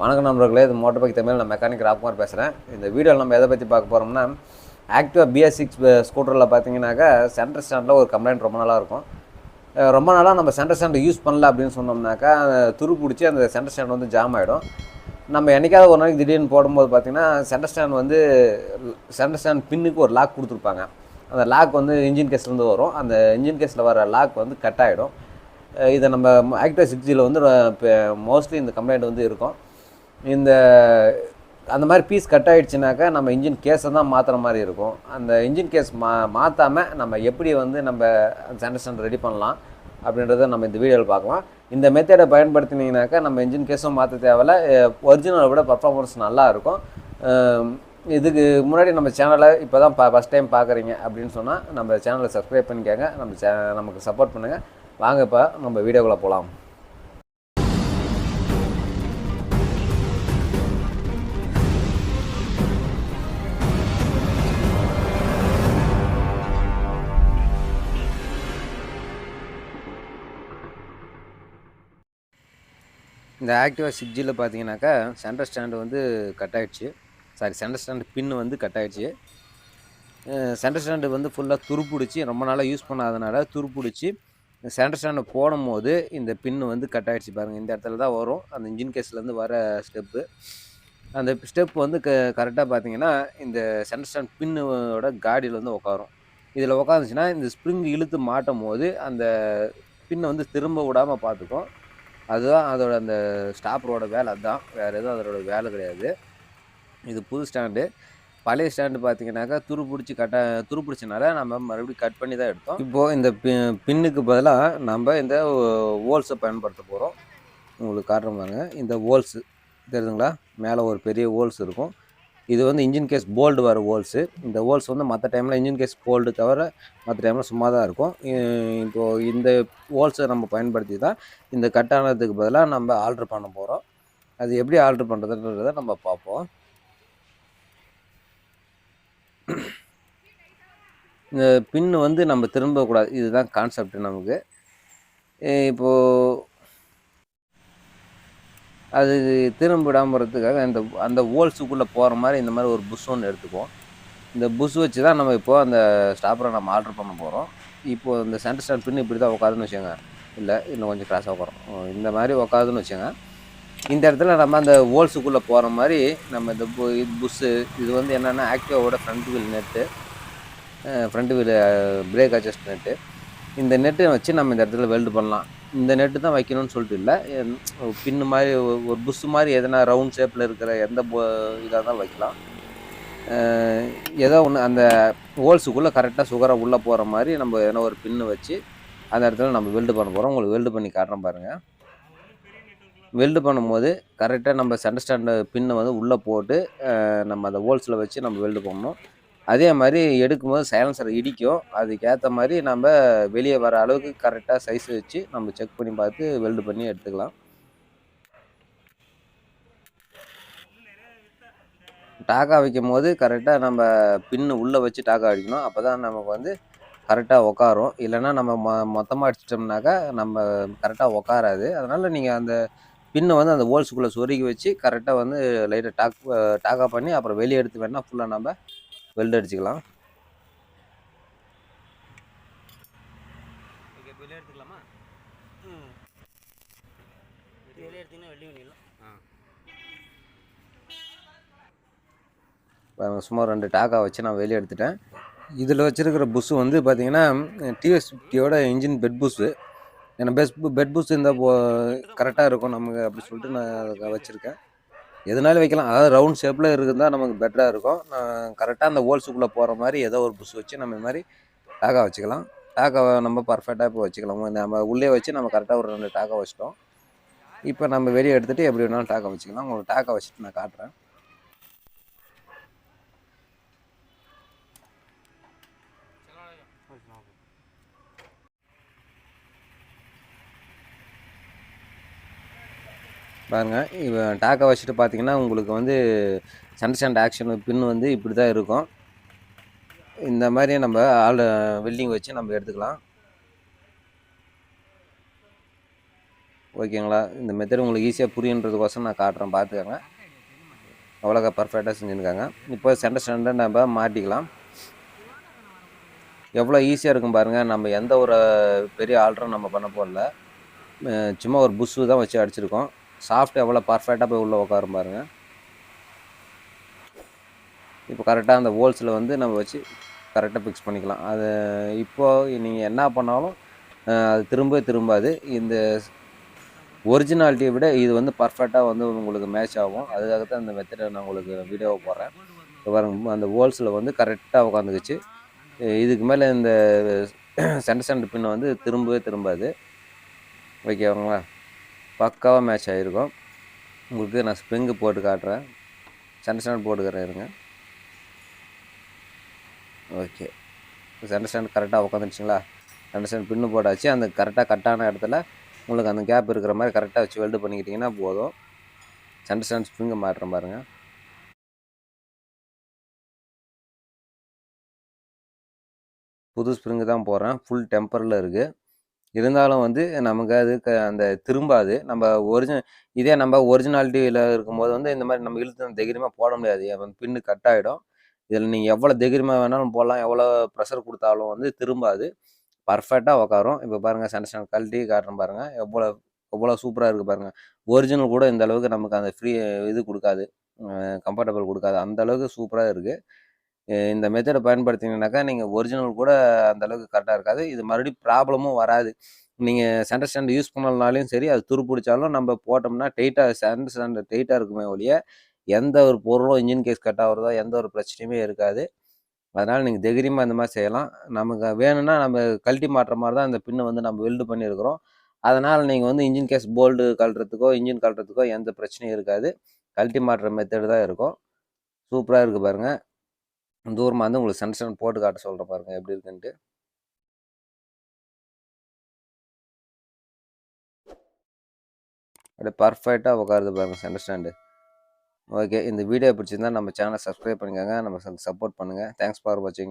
வணக்கம் நண்பர்களே இது மோட்டர் பைக் தமிழ் நான் மெக்கானிக் ராப்குமார் பேசுகிறேன். இந்த வீடியோவில் நம்ம எதை பற்றி பார்க்க போகிறோம்னா ஆக்டிவா பிஎஸ் சிக்ஸ் ஸ்கூட்டரில் பார்த்தீங்கன்னாக்கா சென்டர் ஸ்டாண்டில் ஒரு கம்ப்ளைண்ட் ரொம்ப நாளாக இருக்கும். ரொம்ப நாளாக நம்ம சென்டர் ஸ்டாண்டை யூஸ் பண்ணல அப்படின்னு சொன்னோம்னாக்கா துரு பிடிச்சி அந்த சென்டர் ஸ்டாண்ட் வந்து ஜாம் ஆகிடும் நம்ம என்னைக்காவது ஒரு நாளைக்கு திடீர்னு போடும்போது பார்த்தீங்கன்னா சென்டர் ஸ்டாண்ட் வந்து சென்டர் ஸ்டாண்ட் பின்னுக்கு ஒரு லாக் கொடுத்துருப்பாங்க. அந்த லாக் வந்து இன்ஜின் கேஸ்லேருந்து வரும். அந்த இன்ஜின் கேஸில் வர லாக் வந்து கட் ஆகிடும் இதை நம்ம ஆக்டிவா சிக்ஸ் ஜியில் வந்து மோஸ்ட்லி இந்த கம்ப்ளைண்ட் வந்து இருக்கும். இந்த அந்த மாதிரி பீஸ் கட் ஆகிடுச்சுனாக்கா நம்ம இன்ஜின் கேஸை தான் மாற்றுற மாதிரி இருக்கும். அந்த இன்ஜின் கேஸ் மா மாற்றாமல் நம்ம எப்படி வந்து நம்ம சென்டர் ரெடி பண்ணலாம் அப்படின்றத நம்ம இந்த வீடியோவில் பார்க்கலாம். இந்த மெத்தடை பயன்படுத்தினீங்கனாக்கா நம்ம இன்ஜின் கேஸும் மாற்ற தேவையில்ல. ஒரிஜினலை விட பர்ஃபார்மன்ஸ் நல்லாயிருக்கும் இதுக்கு முன்னாடி நம்ம சேனலை இப்போ தான் பா ஃபஸ்ட் டைம் பார்க்குறீங்க அப்படின்னு சொன்னால் நம்ம சேனலை சப்ஸ்கிரைப் பண்ணிக்கோங்க. நம்ம சே நமக்கு சப்போர்ட் பண்ணுங்கள் வாங்க இப்போ நம்ம வீடியோக்குள்ளே போகலாம் இந்த ஆக்டிவா சிக்ஸ் ஜியில் பார்த்தீங்கன்னாக்கா சென்டர் ஸ்டாண்டு வந்து கட் ஆகிடுச்சு சாரி சென்டர் ஸ்டாண்டு பின் வந்து கட் ஆகிடுச்சு சென்டர் ஸ்டாண்டு வந்து ஃபுல்லாக துருப்பிடிச்சி. ரொம்ப நாளாக யூஸ் பண்ணாதனால துருப்பிடிச்சி. சென்டர் ஸ்டாண்டு போடும் போது இந்த பின்னு வந்து கட் ஆகிடுச்சு பாருங்கள் இந்த இடத்துல தான் வரும். அந்த இன்ஜின் கேஸ்லேருந்து வர ஸ்டெப்பு அந்த ஸ்டெப் வந்து க கரெக்டாக பார்த்தீங்கன்னா இந்த சென்டர் ஸ்டாண்ட் பின்னோட காடியில் வந்து உட்காரும் இதில் உட்காந்துச்சுன்னா இந்த ஸ்ப்ரிங் இழுத்து மாட்டும் போது அந்த பின்னை வந்து திரும்ப விடாமல் பார்த்துக்கும் அதுதான் அதோட அந்த ஸ்டாப்பரோட வேலை அதுதான் வேறு எதுவும் அதோட வேலை கிடையாது. இது புது ஸ்டாண்டு. பழைய ஸ்டாண்டு பார்த்தீங்கன்னாக்கா துரு பிடிச்சி கட்ட துரு பிடிச்சனால நம்ம மறுபடியும் கட் பண்ணி தான் எடுத்தோம். இப்போது இந்த பி பின்னுக்கு பதிலாக நம்ம இந்த ஓல்ஸை பயன்படுத்த போகிறோம் உங்களுக்கு காட்டுற பாருங்க. இந்த ஹோல்ஸு தெரியுதுங்களா? மேலே ஒரு பெரிய ஹோல்ஸ் இருக்கும். இது வந்து இன்ஜின் கேஸ் போல்டு வர ஹோல்ஸு இந்த ஹோல்ஸ் வந்து மற்ற டைமில் இன்ஜின் கேஸ் போல்டு தவிர மற்ற டைமில் சும்மா தான் இருக்கும். இப்போது இந்த ஹோல்ஸை நம்ம பயன்படுத்தி தான் இந்த கட்டானதுக்கு பதிலாக நம்ம ஆல்ட்ரு பண்ண போகிறோம் அது எப்படி ஆல்ட்ரு பண்ணுறதுன்றதை நம்ம பார்ப்போம். இந்த பின்னு வந்து நம்ம திரும்பக்கூடாது. இதுதான் கான்செப்ட் நமக்கு. இப்போது அது திரும்ப விடாமறதுக்காக இந்த அந்த அந்த ஹோல்ஸுக்குள்ளே போகிற மாதிரி இந்த மாதிரி ஒரு புஷ் ஒன்று எடுத்துக்குவோம். இந்த புஷ் வச்சு தான் நம்ம இப்போது அந்த ஸ்டாப்பரை நம்ம ஆர்டர் பண்ண போகிறோம் இப்போ இந்த சென்டர் ஸ்டாண்ட் பின் இப்படி தான் உட்காதுன்னு வச்சுக்கோங்க. இல்லை இன்னும் கொஞ்சம் கிராஸாக உட்காரோம் இந்த மாதிரி உட்காதுன்னு வச்சுங்க இந்த இடத்துல நம்ம அந்த ஹோல்ஸுக்குள்ளே போகிற மாதிரி நம்ம இந்த பு இது புஷ்ஷு இது வந்து என்னென்னா ஆக்டிவாவோட front wheel nut front wheel brake adjust nut இந்த நெட்டை வச்சு நம்ம இந்த இடத்துல வெல்டு பண்ணலாம். இந்த நெட்டு தான் வைக்கணும்னு சொல்லிட்டு இல்லை. பின்னு மாதிரி ஒரு புஷ்ஷு மாதிரி எதனா ரவுண்ட் ஷேப்பில் இருக்கிற எந்த இதாக தான் வைக்கலாம். ஏதோ ஒன்று அந்த ஹோல்ஸுக்குள்ளே கரெக்டாக சுகராக உள்ளே போகிற மாதிரி நம்ம எதனா ஒரு பின்னு வச்சு அந்த இடத்துல நம்ம வெல்டு பண்ண போகிறோம் உங்களுக்கு வெல்டு பண்ணி காட்டுறோம் பாருங்கள் வெல்டு பண்ணும்போது கரெக்டாக நம்ம சென்டர் ஸ்டாண்டு பின்னை வந்து உள்ளே போட்டு நம்ம அந்த ஹோல்ஸில் வச்சு நம்ம வெல்டு பண்ணணும். அதே மாதிரி எடுக்கும்போது சைலன்சர் இடிக்கும். அதுக்கேற்ற மாதிரி நம்ம வெளியே வர அளவுக்கு கரெக்டாக சைஸ் வச்சு நம்ம செக் பண்ணி பார்த்து வெல்டு பண்ணி எடுத்துக்கலாம். டாக்கா வைக்கும் போது கரெக்டாக நம்ம பின்னு உள்ளே வச்சு டாக்கா அடிக்கணும். அப்போ தான் நமக்கு வந்து கரெக்டாக உக்காரும். இல்லைன்னா நம்ம மொ மொத்தமாக அடிச்சிட்டோம்னாக்கா நம்ம கரெக்டாக உக்காராது. அதனால் நீங்கள் அந்த பின்னை வந்து அந்த ஹோல்ஸுக்குள்ளே சொருகி வச்சு கரெக்டாக வந்து லைட்டாக டாக் டாக்கா பண்ணி அப்புறம் வெளியே எடுத்து வேணால் ஃபுல்லாக நம்ம வெல்டு அடிச்சுக்கலாம். எடுத்துக்கலாமா? ம். வெளியே எடுத்தீங்கன்னா வெள்ளி பண்ணிடலாம் ஆ. பாருங்க, சும்மா ரெண்டு டாக்கா வச்சு நான் வெளியே எடுத்துட்டேன். இதில் வச்சுருக்கிற புஷ்ஷு வந்து பார்த்தீங்கன்னா டிஎஸ் ஃபிஃப்டியோட இன்ஜின் பெட் புஷ்ஷு ஏன்னா பெஸ்ட் பெட் புஷ் இருந்தால் போ கரெக்டாக இருக்கும் நமக்கு அப்படி சொல்லிட்டு நான் வச்சுருக்கேன். எதுனாலும் வைக்கலாம். அதாவது ரவுண்ட் ஷேப்பில் இருக்குதா நமக்கு பெட்டராக இருக்கும். கரெக்டாக அந்த ஹோல்ஸுக்குள்ளே போகிற மாதிரி ஏதோ ஒரு புஷ் வச்சு நம்ம மாதிரி டாக்கா வச்சுக்கலாம். டாக்காவை நம்ம பர்ஃபெக்டாக இப்போ வச்சுக்கலாம்? நம்ம உள்ளே வச்சு நம்ம கரெக்டாக ஒரு ரெண்டு டாக்கா வச்சிட்டோம். இப்போ நம்ம வெளியே எடுத்துகிட்டு எப்படி வேணாலும் டாக்கா வச்சுக்கலாம். உங்களுக்கு டாக்கா வச்சுட்டு நான் காட்டுறேன். பாருங்கள் இப்போ டாக்கை வச்சுட்டு பார்த்தீங்கன்னா உங்களுக்கு வந்து சண்டை சண்டை ஆக்ஷன் பின் வந்து இப்படி தான் இருக்கும். இந்த மாதிரி நம்ம ஆள் வெல்டிங் வச்சு நம்ம எடுத்துக்கலாம். ஓகேங்களா இந்த மெத்தட் உங்களுக்கு ஈஸியாக புரியுன்றதுக்கோசரம் நான் காட்டுறேன் பார்த்துக்கோங்க அவ்வளோக்கா பர்ஃபெக்டாக செஞ்சுருக்காங்க. இப்போ சென்டர் ஸ்டாண்டை நம்ம மாட்டிக்கலாம். எவ்வளோ ஈஸியாக இருக்கும் பாருங்கள் நம்ம எந்த ஒரு பெரிய ஆல்ட்ரும் நம்ம பண்ண போடல. சும்மா ஒரு புஷ்ஷு தான் வச்சு அடிச்சிருக்கோம். சாஃப்ட் எவ்வளோ பர்ஃபெக்டாக போய் உள்ளே உட்காரும் பாருங்கள் இப்போ கரெக்டாக அந்த ஹோல்ஸில் வந்து நம்ம வச்சு கரெக்டாக ஃபிக்ஸ் பண்ணிக்கலாம். அது இப்போது நீங்கள் என்ன பண்ணாலும் அது திரும்ப திரும்பாது. இந்த ஒரிஜினாலிட்டியை விட இது வந்து பர்ஃபெக்டாக வந்து உங்களுக்கு மேட்ச் ஆகும். அதுக்காக தான் இந்த மெத்தடை நான் உங்களுக்கு வீடியோவை போடுறேன். பாருங்க அந்த ஹோல்ஸில் வந்து கரெக்டாக உட்காந்துக்குச்சு. இதுக்கு மேலே இந்த சென்டர் சென்டர் பின்னை வந்து திரும்பவே திரும்பாது. ஓகேவாங்களா? பக்காவாக மேட்ச் ஆகிருக்கும் உங்களுக்கு நான் ஸ்ப்ரிங்கு போட்டு காட்டுறேன். சென்டர் ஸ்டாண்ட் போட்டுக்கிறேன் இருங்க. ஓகே சென்டர் ஸ்டாண்ட் கரெக்டாக உட்காந்துச்சிங்களா சென்டர் ஸ்டாண்ட் பின்னு போட்டாச்சு. அந்த கரெக்டாக கரெக்டான இடத்துல உங்களுக்கு அந்த கேப் இருக்கிற மாதிரி கரெக்டாக வச்சு வெல்டு பண்ணிக்கிட்டிங்கன்னா போதும். சென்டர் ஸ்டாண்ட் ஸ்ப்ரிங்கை மாட்டுறேன் பாருங்கள் புது ஸ்ப்ரிங்கு தான் போடுறேன். ஃபுல் டெம்பரில் இருக்குது இருந்தாலும் வந்து நமக்கு அது க அந்த திரும்பாது. நம்ம ஒரிஜினல் இதே நம்ம ஒரிஜினாலிட்டியில் இருக்கும்போது வந்து இந்த மாதிரி நம்ம இழுத்து தைரியமாக போட முடியாது. பின்னு கட் ஆகிடும் இதில் நீங்கள் எவ்வளோ தைரியமாக வேணாலும் போடலாம். எவ்வளோ ப்ரெஷர் கொடுத்தாலும் வந்து திரும்பாது. பர்ஃபெக்டாக உட்காரும் இப்போ பாருங்கள் சென்டர் ஸ்டாண்ட் கழட்டி காட்டுறேன் பாருங்கள் எவ்வளோ எவ்வளோ சூப்பராக இருக்குது பாருங்கள் ஒரிஜினல் கூட இந்த அளவுக்கு நமக்கு அந்த ஃப்ரீ இது கொடுக்காது. கம்ஃபர்டபுள் கொடுக்காது. அந்த அளவுக்கு சூப்பராக இருக்குது இந்த மெத்தடை பயன்படுத்தினீங்கனாக்கா நீங்கள் ஒரிஜினல் கூட அந்த அளவுக்கு கரெக்டாக இருக்காது. இது மறுபடியும் ப்ராப்ளமும் வராது. நீங்கள் சென்டர் ஸ்டாண்டு யூஸ் பண்ணலனாலையும் சரி அது துருப்பிடிச்சாலும் நம்ம போட்டோம்னா டைட்டாக சென்டர் ஸ்டாண்டு டைட்டாக இருக்குமே ஒழிய எந்த ஒரு பொருளும் இன்ஜின் கேஸ் கட் ஆகிறதோ எந்த ஒரு பிரச்சனையுமே இருக்காது. அதனால் நீங்கள் தைரியமாக இந்த மாதிரி செய்யலாம். நமக்கு வேணும்னா நம்ம கழட்டி மாட்டுற மாதிரி தான் அந்த பின்னை வந்து நம்ம வெல்டு பண்ணியிருக்கிறோம். அதனால் நீங்கள் வந்து இன்ஜின் கேஸ் போல்டு கழட்டுறதுக்கோ இன்ஜின் கழட்டுறதுக்கோ எந்த பிரச்சனையும் இருக்காது. கழட்டி மாட்டுற மெத்தடு தான் இருக்கும். சூப்பராக இருக்குது பாருங்கள் தூரமாக வந்து உங்களுக்கு சன்ஸ்டன் போட்டு காட்ட சொல்கிறேன் பாருங்கள் எப்படி இருக்குன்ட்டு. அப்படியே பர்ஃபெக்டாக உட்காருது பாருங்கள் சன்டர்ஸ்டாண்டு ஓகே இந்த வீடியோ பிடிச்சிருந்தா நம்ம சேனலை சப்ஸ்கிரைப் பண்ணிக்கோங்க நம்ம சப்போர்ட் பண்ணுங்கள் தேங்க்ஸ் ஃபார் வாட்சிங்